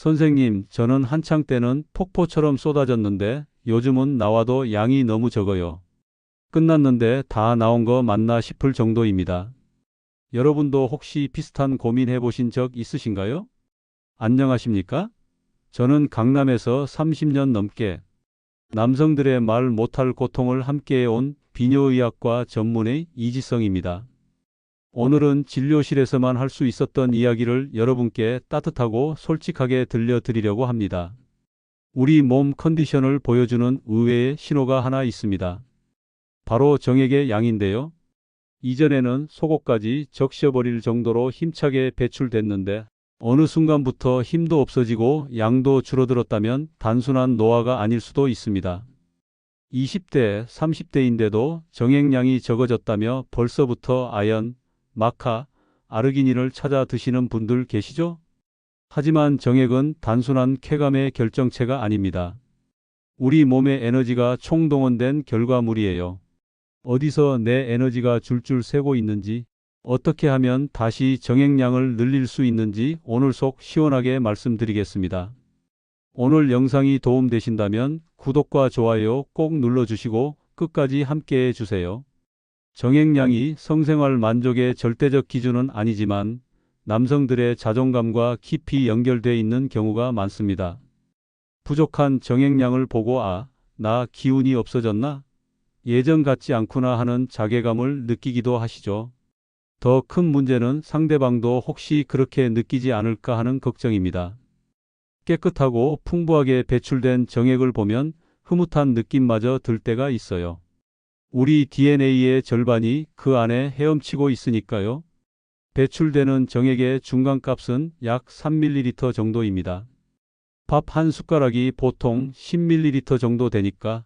선생님, 저는 한창 때는 폭포처럼 쏟아졌는데 요즘은 나와도 양이 너무 적어요. 끝났는데 다 나온 거 맞나 싶을 정도입니다. 여러분도 혹시 비슷한 고민 해 보신 적 있으신가요? 안녕하십니까? 저는 강남에서 30년 넘게 남성들의 말 못할 고통을 함께해 온 비뇨의학과 전문의 이지성입니다. 오늘은 진료실에서만 할 수 있었던 이야기를 여러분께 따뜻하고 솔직하게 들려드리려고 합니다. 우리 몸 컨디션을 보여주는 의외의 신호가 하나 있습니다. 바로 정액의 양인데요. 이전에는 속옷까지 적셔버릴 정도로 힘차게 배출됐는데 어느 순간부터 힘도 없어지고 양도 줄어들었다면 단순한 노화가 아닐 수도 있습니다. 20대, 30대인데도 정액량이 적어졌다며 벌써부터 아연, 마카, 아르기닌을 찾아 드시는 분들 계시죠? 하지만 정액은 단순한 쾌감의 결정체가 아닙니다. 우리 몸의 에너지가 총동원된 결과물이에요. 어디서 내 에너지가 줄줄 새고 있는지, 어떻게 하면 다시 정액량을 늘릴 수 있는지 오늘 속 시원하게 말씀드리겠습니다. 오늘 영상이 도움되신다면 구독과 좋아요 꼭 눌러주시고 끝까지 함께 해 주세요. 정액량이 성생활 만족의 절대적 기준은 아니지만 남성들의 자존감과 깊이 연결돼 있는 경우가 많습니다. 부족한 정액량을 보고 아, 나 기운이 없어졌나? 예전 같지 않구나 하는 자괴감을 느끼기도 하시죠. 더 큰 문제는 상대방도 혹시 그렇게 느끼지 않을까 하는 걱정입니다. 깨끗하고 풍부하게 배출된 정액을 보면 흐뭇한 느낌마저 들 때가 있어요. 우리 DNA의 절반이 그 안에 헤엄치고 있으니까요. 배출되는 정액의 중간값은 약 3ml 정도입니다. 밥 한 숟가락이 보통 10ml 정도 되니까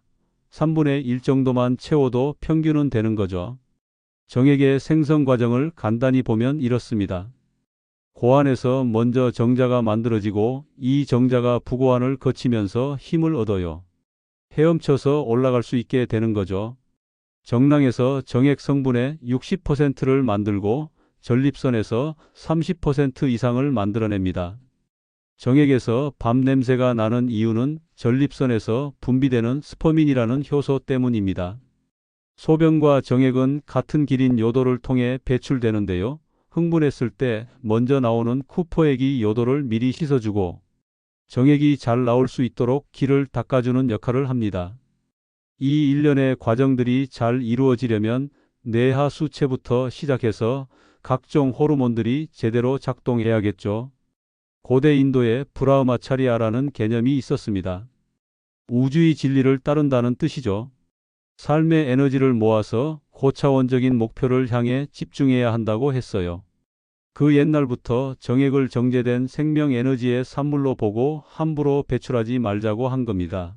3분의 1 정도만 채워도 평균은 되는 거죠. 정액의 생성 과정을 간단히 보면 이렇습니다. 고안에서 먼저 정자가 만들어지고 이 정자가 부고안을 거치면서 힘을 얻어요. 헤엄쳐서 올라갈 수 있게 되는 거죠. 정랑에서 정액 성분의 60%를 만들고 전립선에서 30% 이상을 만들어냅니다. 정액에서 밤 냄새가 나는 이유는 전립선에서 분비되는 스퍼민이라는 효소 때문입니다. 소변과 정액은 같은 길인 요도를 통해 배출되는데요. 흥분했을 때 먼저 나오는 쿠퍼액이 요도를 미리 씻어주고 정액이 잘 나올 수 있도록 길을 닦아주는 역할을 합니다. 이 일련의 과정들이 잘 이루어지려면 뇌하 수체부터 시작해서 각종 호르몬들이 제대로 작동해야겠죠. 고대 인도에 브라흐마차리아라는 개념이 있었습니다. 우주의 진리를 따른다는 뜻이죠. 삶의 에너지를 모아서 고차원적인 목표를 향해 집중해야 한다고 했어요. 그 옛날부터 정액을 정제된 생명 에너지의 산물로 보고 함부로 배출하지 말자고 한 겁니다.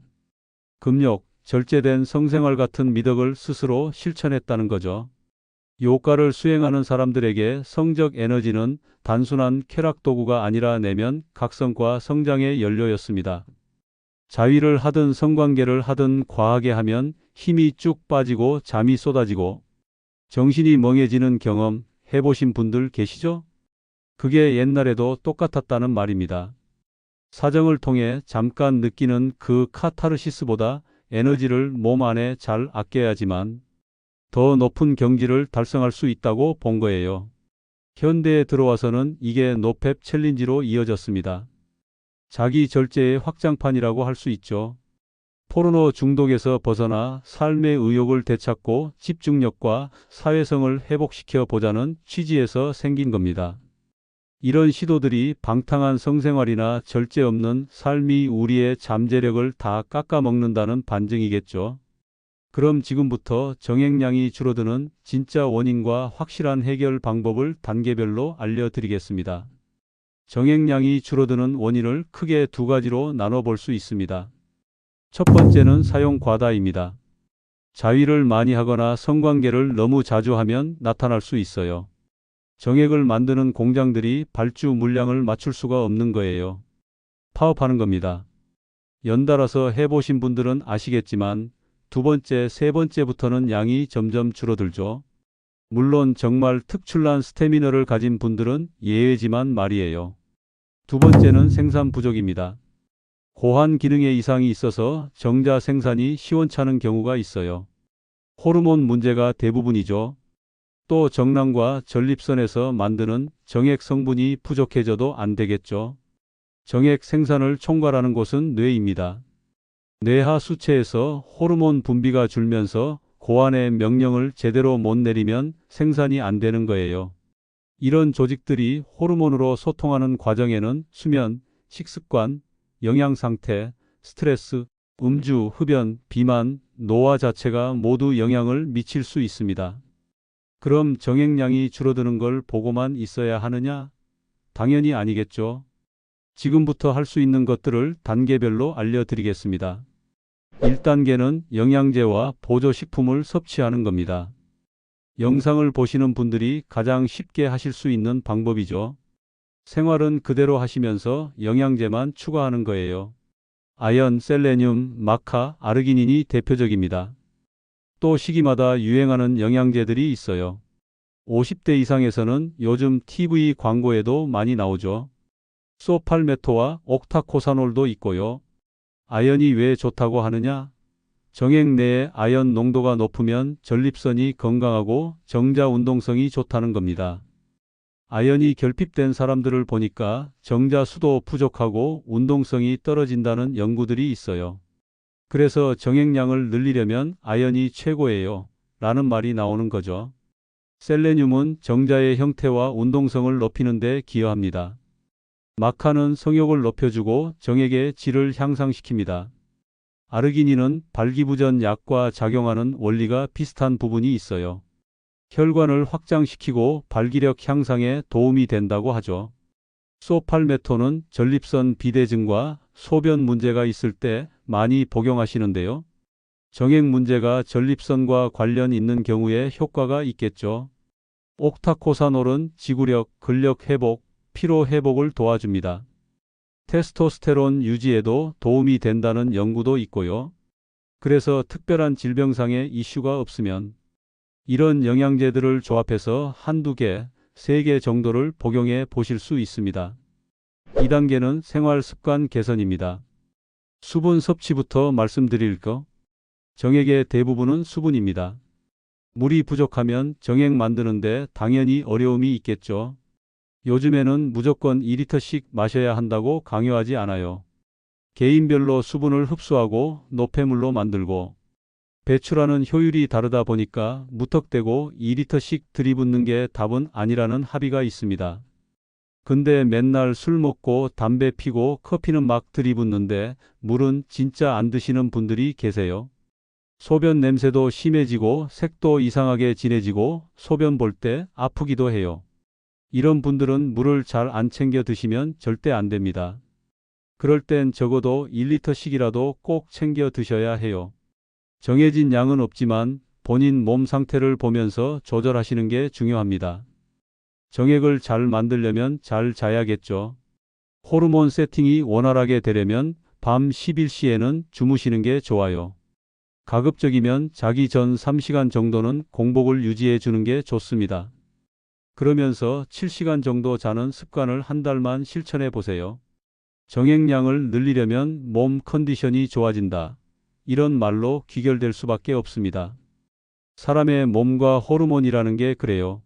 금욕, 절제된 성생활 같은 미덕을 스스로 실천했다는 거죠. 요가를 수행하는 사람들에게 성적 에너지는 단순한 쾌락 도구가 아니라 내면 각성과 성장의 연료였습니다. 자위를 하든 성관계를 하든 과하게 하면 힘이 쭉 빠지고 잠이 쏟아지고 정신이 멍해지는 경험 해보신 분들 계시죠? 그게 옛날에도 똑같았다는 말입니다. 사정을 통해 잠깐 느끼는 그 카타르시스보다 에너지를 몸 안에 잘 아껴야지만 더 높은 경지를 달성할 수 있다고 본 거예요. 현대에 들어와서는 이게 노펩 챌린지로 이어졌습니다. 자기 절제의 확장판이라고 할 수 있죠. 포르노 중독에서 벗어나 삶의 의욕을 되찾고 집중력과 사회성을 회복시켜 보자는 취지에서 생긴 겁니다. 이런 시도들이 방탕한 성생활이나 절제 없는 삶이 우리의 잠재력을 다 깎아먹는다는 반증이겠죠. 그럼 지금부터 정액량이 줄어드는 진짜 원인과 확실한 해결 방법을 단계별로 알려드리겠습니다. 정액량이 줄어드는 원인을 크게 두 가지로 나눠볼 수 있습니다. 첫 번째는 사용 과다입니다. 자위를 많이 하거나 성관계를 너무 자주 하면 나타날 수 있어요. 정액을 만드는 공장들이 발주 물량을 맞출 수가 없는 거예요. 파업하는 겁니다. 연달아서 해보신 분들은 아시겠지만 두 번째, 세 번째부터는 양이 점점 줄어들죠. 물론 정말 특출난 스태미너를 가진 분들은 예외지만 말이에요. 두 번째는 생산 부족입니다. 고환 기능에 이상이 있어서 정자 생산이 시원찮은 경우가 있어요. 호르몬 문제가 대부분이죠. 또 정랑과 전립선에서 만드는 정액 성분이 부족해져도 안 되겠죠. 정액 생산을 총괄하는 곳은 뇌입니다. 뇌하 수체에서 호르몬 분비가 줄면서 고환의 명령을 제대로 못 내리면 생산이 안 되는 거예요. 이런 조직들이 호르몬으로 소통하는 과정에는 수면, 식습관, 영양 상태, 스트레스, 음주, 흡연, 비만, 노화 자체가 모두 영향을 미칠 수 있습니다. 그럼 정액량이 줄어드는 걸 보고만 있어야 하느냐? 당연히 아니겠죠. 지금부터 할 수 있는 것들을 단계별로 알려드리겠습니다. 1단계는 영양제와 보조식품을 섭취하는 겁니다. 영상을 보시는 분들이 가장 쉽게 하실 수 있는 방법이죠. 생활은 그대로 하시면서 영양제만 추가하는 거예요. 아연, 셀레늄, 마카, 아르기닌이 대표적입니다. 또 시기마다 유행하는 영양제들이 있어요. 50대 이상에서는 요즘 TV 광고에도 많이 나오죠. 소팔메토와 옥타코사놀도 있고요. 아연이 왜 좋다고 하느냐? 정액 내의 아연 농도가 높으면 전립선이 건강하고 정자 운동성이 좋다는 겁니다. 아연이 결핍된 사람들을 보니까 정자 수도 부족하고 운동성이 떨어진다는 연구들이 있어요. 그래서 정액량을 늘리려면 아연이 최고예요. 라는 말이 나오는 거죠. 셀레늄은 정자의 형태와 운동성을 높이는 데 기여합니다. 마카는 성욕을 높여주고 정액의 질을 향상시킵니다. 아르기닌은 발기부전 약과 작용하는 원리가 비슷한 부분이 있어요. 혈관을 확장시키고 발기력 향상에 도움이 된다고 하죠. 소팔메토는 전립선 비대증과 소변 문제가 있을 때 많이 복용하시는데요. 정액 문제가 전립선과 관련 있는 경우에 효과가 있겠죠. 옥타코사놀은 지구력, 근력 회복, 피로 회복을 도와줍니다. 테스토스테론 유지에도 도움이 된다는 연구도 있고요. 그래서 특별한 질병상의 이슈가 없으면 이런 영양제들을 조합해서 한두 개, 세 개 정도를 복용해 보실 수 있습니다. 2단계는 생활 습관 개선입니다. 수분 섭취부터 말씀드릴 거. 정액의 대부분은 수분입니다. 물이 부족하면 정액 만드는데 당연히 어려움이 있겠죠. 요즘에는 무조건 2리터씩 마셔야 한다고 강요하지 않아요. 개인별로 수분을 흡수하고 노폐물로 만들고 배출하는 효율이 다르다 보니까 무턱대고 2리터씩 들이붓는 게 답은 아니라는 합의가 있습니다. 근데 맨날 술 먹고 담배 피고 커피는 막 들이붓는데 물은 진짜 안 드시는 분들이 계세요. 소변 냄새도 심해지고 색도 이상하게 진해지고 소변 볼 때 아프기도 해요. 이런 분들은 물을 잘 안 챙겨 드시면 절대 안 됩니다. 그럴 땐 적어도 1리터씩이라도 꼭 챙겨 드셔야 해요. 정해진 양은 없지만 본인 몸 상태를 보면서 조절하시는 게 중요합니다. 정액을 잘 만들려면 잘 자야겠죠. 호르몬 세팅이 원활하게 되려면 밤 11시에는 주무시는 게 좋아요. 가급적이면 자기 전 3시간 정도는 공복을 유지해 주는 게 좋습니다. 그러면서 7시간 정도 자는 습관을 한 달만 실천해 보세요. 정액량을 늘리려면 몸 컨디션이 좋아진다. 이런 말로 귀결될 수밖에 없습니다. 사람의 몸과 호르몬이라는 게 그래요.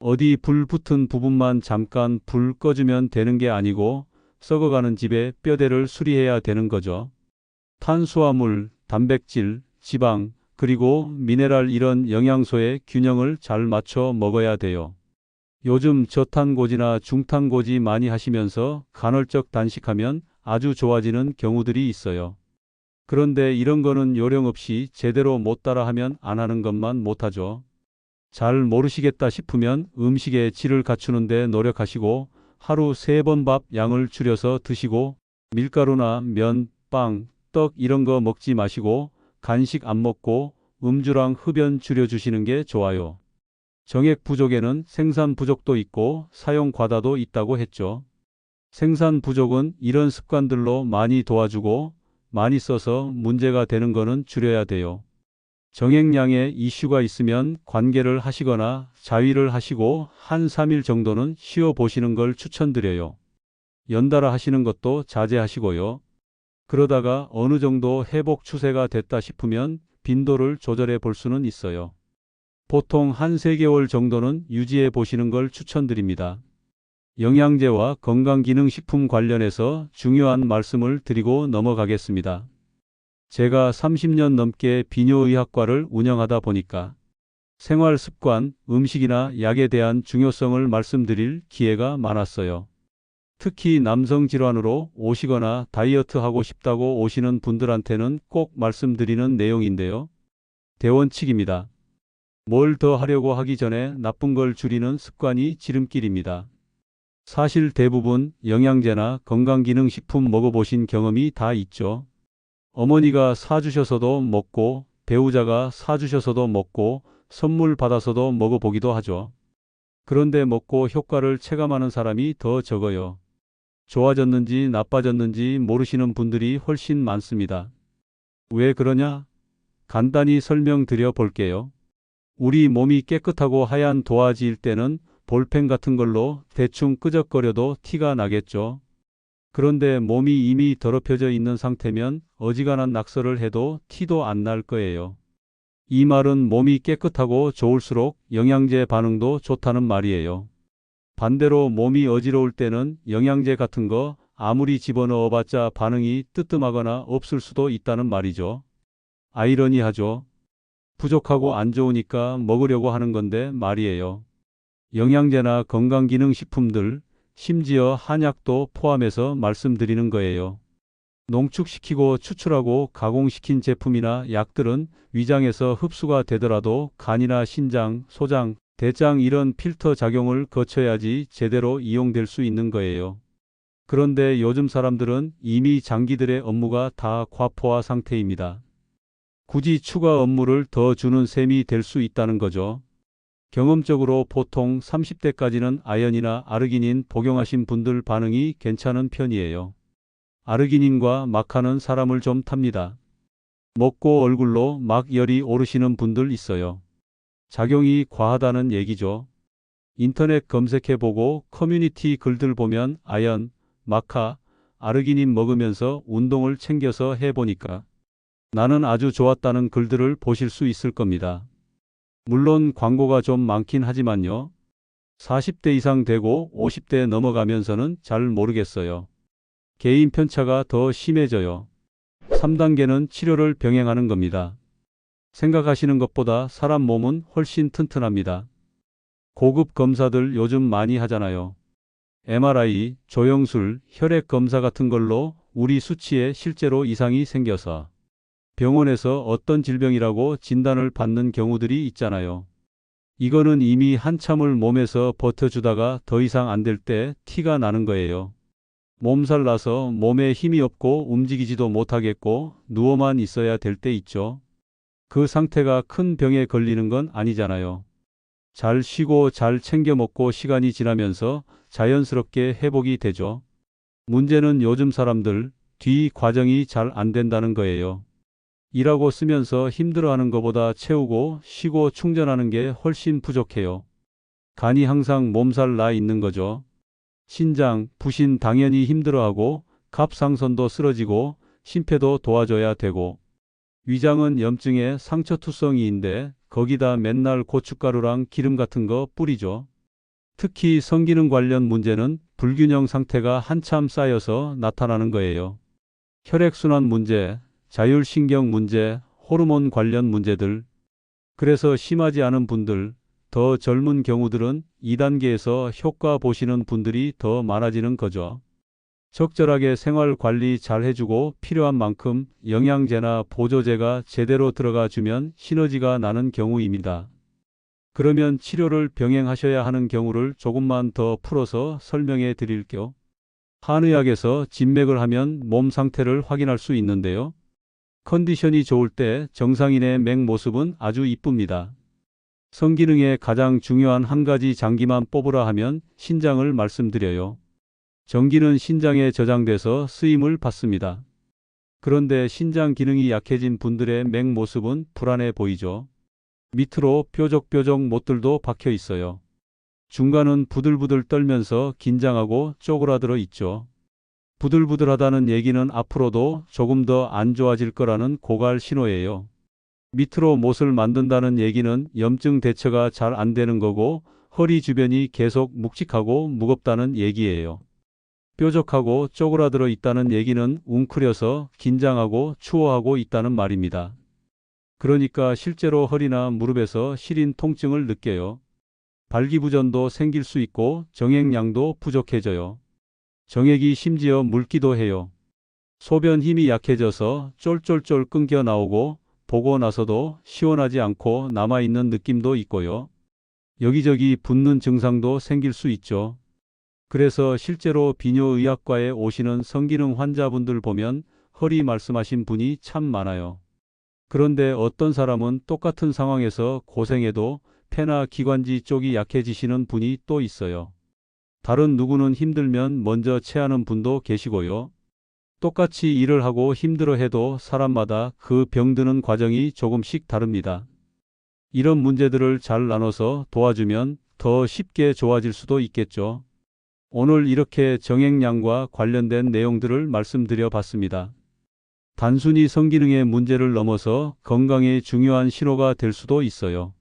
어디 불 붙은 부분만 잠깐 불 꺼주면 되는 게 아니고 썩어가는 집에 뼈대를 수리해야 되는 거죠. 탄수화물, 단백질, 지방, 그리고 미네랄 이런 영양소의 균형을 잘 맞춰 먹어야 돼요. 요즘 저탄고지나 중탄고지 많이 하시면서 간헐적 단식하면 아주 좋아지는 경우들이 있어요. 그런데 이런 거는 요령 없이 제대로 못 따라하면 안 하는 것만 못하죠. 잘 모르시겠다 싶으면 음식의 질을 갖추는 데 노력하시고 하루 세 번 밥 양을 줄여서 드시고 밀가루나 면, 빵, 떡 이런 거 먹지 마시고 간식 안 먹고 음주랑 흡연 줄여주시는 게 좋아요. 정액 부족에는 생산 부족도 있고 사용 과다도 있다고 했죠. 생산 부족은 이런 습관들로 많이 도와주고 많이 써서 문제가 되는 거는 줄여야 돼요. 정액량에 이슈가 있으면 관계를 하시거나 자위를 하시고 한 3일 정도는 쉬어 보시는 걸 추천드려요. 연달아 하시는 것도 자제하시고요. 그러다가 어느 정도 회복 추세가 됐다 싶으면 빈도를 조절해 볼 수는 있어요. 보통 한 3개월 정도는 유지해 보시는 걸 추천드립니다. 영양제와 건강기능식품 관련해서 중요한 말씀을 드리고 넘어가겠습니다. 제가 30년 넘게 비뇨의학과를 운영하다 보니까 생활 습관, 음식이나 약에 대한 중요성을 말씀드릴 기회가 많았어요. 특히 남성 질환으로 오시거나 다이어트 하고 싶다고 오시는 분들한테는 꼭 말씀드리는 내용인데요. 대원칙입니다. 뭘 더 하려고 하기 전에 나쁜 걸 줄이는 습관이 지름길입니다. 사실 대부분 영양제나 건강기능식품 먹어보신 경험이 다 있죠. 어머니가 사주셔서도 먹고, 배우자가 사주셔서도 먹고, 선물 받아서도 먹어보기도 하죠. 그런데 먹고 효과를 체감하는 사람이 더 적어요. 좋아졌는지 나빠졌는지 모르시는 분들이 훨씬 많습니다. 왜 그러냐? 간단히 설명드려 볼게요. 우리 몸이 깨끗하고 하얀 도화지일 때는 볼펜 같은 걸로 대충 끄적거려도 티가 나겠죠. 그런데 몸이 이미 더럽혀져 있는 상태면 어지간한 낙서를 해도 티도 안 날 거예요. 이 말은 몸이 깨끗하고 좋을수록 영양제 반응도 좋다는 말이에요. 반대로 몸이 어지러울 때는 영양제 같은 거 아무리 집어넣어 봤자 반응이 뜨끔하거나 없을 수도 있다는 말이죠. 아이러니하죠. 부족하고 안 좋으니까 먹으려고 하는 건데 말이에요. 영양제나 건강기능식품들, 심지어 한약도 포함해서 말씀드리는 거예요. 농축시키고 추출하고 가공시킨 제품이나 약들은 위장에서 흡수가 되더라도 간이나 신장, 소장, 대장 이런 필터 작용을 거쳐야지 제대로 이용될 수 있는 거예요. 그런데 요즘 사람들은 이미 장기들의 업무가 다 과포화 상태입니다. 굳이 추가 업무를 더 주는 셈이 될 수 있다는 거죠. 경험적으로 보통 30대까지는 아연이나 아르기닌 복용하신 분들 반응이 괜찮은 편이에요. 아르기닌과 마카는 사람을 좀 탑니다. 먹고 얼굴로 막 열이 오르시는 분들 있어요. 작용이 과하다는 얘기죠. 인터넷 검색해보고 커뮤니티 글들 보면 아연, 마카, 아르기닌 먹으면서 운동을 챙겨서 해보니까 나는 아주 좋았다는 글들을 보실 수 있을 겁니다. 물론 광고가 좀 많긴 하지만요. 40대 이상 되고 50대 넘어가면서는 잘 모르겠어요. 개인 편차가 더 심해져요. 3단계는 치료를 병행하는 겁니다. 생각하시는 것보다 사람 몸은 훨씬 튼튼합니다. 고급 검사들 요즘 많이 하잖아요. MRI, 조영술, 혈액 검사 같은 걸로 우리 수치에 실제로 이상이 생겨서 병원에서 어떤 질병이라고 진단을 받는 경우들이 있잖아요. 이거는 이미 한참을 몸에서 버텨주다가 더 이상 안 될 때 티가 나는 거예요. 몸살 나서 몸에 힘이 없고 움직이지도 못하겠고 누워만 있어야 될 때 있죠. 그 상태가 큰 병에 걸리는 건 아니잖아요. 잘 쉬고 잘 챙겨 먹고 시간이 지나면서 자연스럽게 회복이 되죠. 문제는 요즘 사람들 뒤 과정이 잘 안 된다는 거예요. 일하고 쓰면서 힘들어하는 것보다 채우고 쉬고 충전하는 게 훨씬 부족해요. 간이 항상 몸살 나 있는 거죠. 신장, 부신 당연히 힘들어하고 갑상선도 쓰러지고 심폐도 도와줘야 되고 위장은 염증의 상처투성이인데 거기다 맨날 고춧가루랑 기름 같은 거 뿌리죠. 특히 성기능 관련 문제는 불균형 상태가 한참 쌓여서 나타나는 거예요. 혈액순환 문제, 자율신경 문제, 호르몬 관련 문제들. 그래서 심하지 않은 분들, 더 젊은 경우들은 2단계에서 효과 보시는 분들이 더 많아지는 거죠. 적절하게 생활 관리 잘 해주고 필요한 만큼 영양제나 보조제가 제대로 들어가 주면 시너지가 나는 경우입니다. 그러면 치료를 병행하셔야 하는 경우를 조금만 더 풀어서 설명해 드릴게요. 한의학에서 진맥을 하면 몸 상태를 확인할 수 있는데요. 컨디션이 좋을 때 정상인의 맥 모습은 아주 이쁩니다. 성기능의 가장 중요한 한 가지 장기만 뽑으라 하면 신장을 말씀드려요. 전기는 신장에 저장돼서 쓰임을 받습니다. 그런데 신장 기능이 약해진 분들의 맥 모습은 불안해 보이죠. 밑으로 뾰족뾰족 못들도 박혀 있어요. 중간은 부들부들 떨면서 긴장하고 쪼그라들어 있죠. 부들부들하다는 얘기는 앞으로도 조금 더 안 좋아질 거라는 고갈 신호예요. 밑으로 못을 만든다는 얘기는 염증 대처가 잘 안 되는 거고 허리 주변이 계속 묵직하고 무겁다는 얘기예요. 뾰족하고 쪼그라들어 있다는 얘기는 웅크려서 긴장하고 추워하고 있다는 말입니다. 그러니까 실제로 허리나 무릎에서 시린 통증을 느껴요. 발기부전도 생길 수 있고 정액량도 부족해져요. 정액이 심지어 묽기도 해요. 소변 힘이 약해져서 쫄쫄쫄 끊겨 나오고 보고 나서도 시원하지 않고 남아있는 느낌도 있고요. 여기저기 붓는 증상도 생길 수 있죠. 그래서 실제로 비뇨의학과에 오시는 성기능 환자분들 보면 허리 말씀하신 분이 참 많아요. 그런데 어떤 사람은 똑같은 상황에서 고생해도 폐나 기관지 쪽이 약해지시는 분이 또 있어요. 다른 누구는 힘들면 먼저 체하는 분도 계시고요. 똑같이 일을 하고 힘들어 해도 사람마다 그 병드는 과정이 조금씩 다릅니다. 이런 문제들을 잘 나눠서 도와주면 더 쉽게 좋아질 수도 있겠죠. 오늘 이렇게 정액량과 관련된 내용들을 말씀드려 봤습니다. 단순히 성기능의 문제를 넘어서 건강에 중요한 신호가 될 수도 있어요.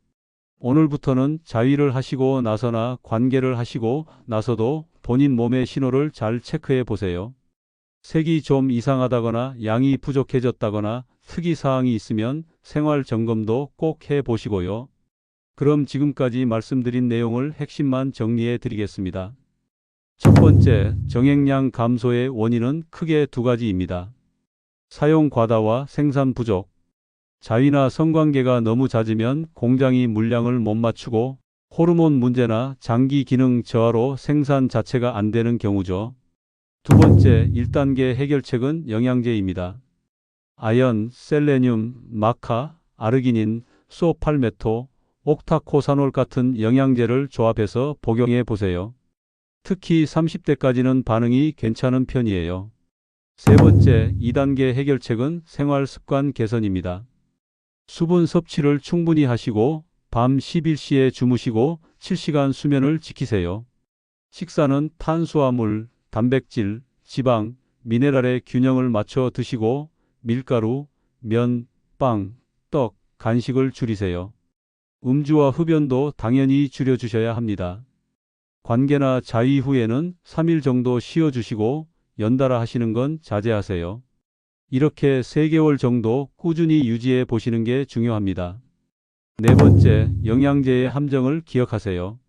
오늘부터는 자위를 하시고 나서나 관계를 하시고 나서도 본인 몸의 신호를 잘 체크해 보세요. 색이 좀 이상하다거나 양이 부족해졌다거나 특이사항이 있으면 생활 점검도 꼭 해 보시고요. 그럼 지금까지 말씀드린 내용을 핵심만 정리해 드리겠습니다. 첫 번째, 정액량 감소의 원인은 크게 두 가지입니다. 사용 과다와 생산 부족. 자위나 성관계가 너무 잦으면 공장이 물량을 못 맞추고 호르몬 문제나 장기 기능 저하로 생산 자체가 안 되는 경우죠. 두 번째, 1단계 해결책은 영양제입니다. 아연, 셀레늄, 마카, 아르기닌, 소팔메토, 옥타코사놀 같은 영양제를 조합해서 복용해 보세요. 특히 30대까지는 반응이 괜찮은 편이에요. 세 번째, 2단계 해결책은 생활 습관 개선입니다. 수분 섭취를 충분히 하시고 밤 11시에 주무시고 7시간 수면을 지키세요. 식사는 탄수화물, 단백질, 지방, 미네랄의 균형을 맞춰 드시고 밀가루, 면, 빵, 떡, 간식을 줄이세요. 음주와 흡연도 당연히 줄여주셔야 합니다. 관계나 자위 후에는 3일 정도 쉬어주시고 연달아 하시는 건 자제하세요. 이렇게 3개월 정도 꾸준히 유지해 보시는 게 중요합니다. 네 번째, 영양제의 함정을 기억하세요.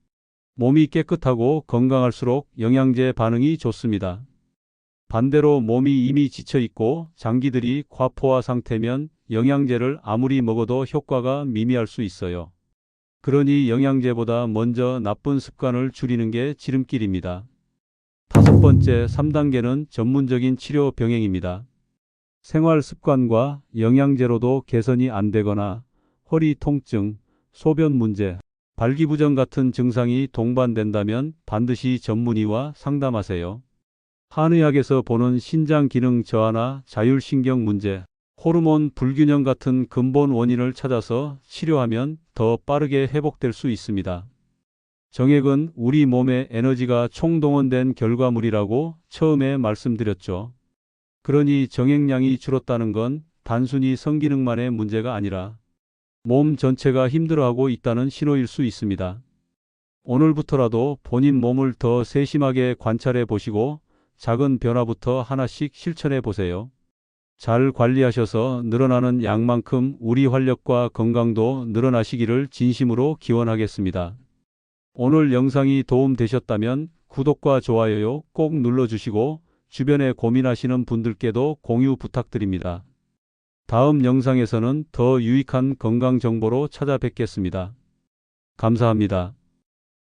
몸이 깨끗하고 건강할수록 영양제 반응이 좋습니다. 반대로 몸이 이미 지쳐 있고 장기들이 과포화 상태면 영양제를 아무리 먹어도 효과가 미미할 수 있어요. 그러니 영양제보다 먼저 나쁜 습관을 줄이는 게 지름길입니다. 다섯 번째, 3단계는 전문적인 치료 병행입니다. 생활 습관과 영양제로도 개선이 안 되거나 허리 통증, 소변 문제, 발기부전 같은 증상이 동반된다면 반드시 전문의와 상담하세요. 한의학에서 보는 신장 기능 저하나 자율신경 문제, 호르몬 불균형 같은 근본 원인을 찾아서 치료하면 더 빠르게 회복될 수 있습니다. 정액은 우리 몸의 에너지가 총동원된 결과물이라고 처음에 말씀드렸죠. 그러니 정액량이 줄었다는 건 단순히 성기능만의 문제가 아니라 몸 전체가 힘들어하고 있다는 신호일 수 있습니다. 오늘부터라도 본인 몸을 더 세심하게 관찰해 보시고 작은 변화부터 하나씩 실천해 보세요. 잘 관리하셔서 늘어나는 양만큼 우리 활력과 건강도 늘어나시기를 진심으로 기원하겠습니다. 오늘 영상이 도움되셨다면 구독과 좋아요 꼭 눌러주시고 주변에 고민하시는 분들께도 공유 부탁드립니다. 다음 영상에서는 더 유익한 건강 정보로 찾아뵙겠습니다. 감사합니다.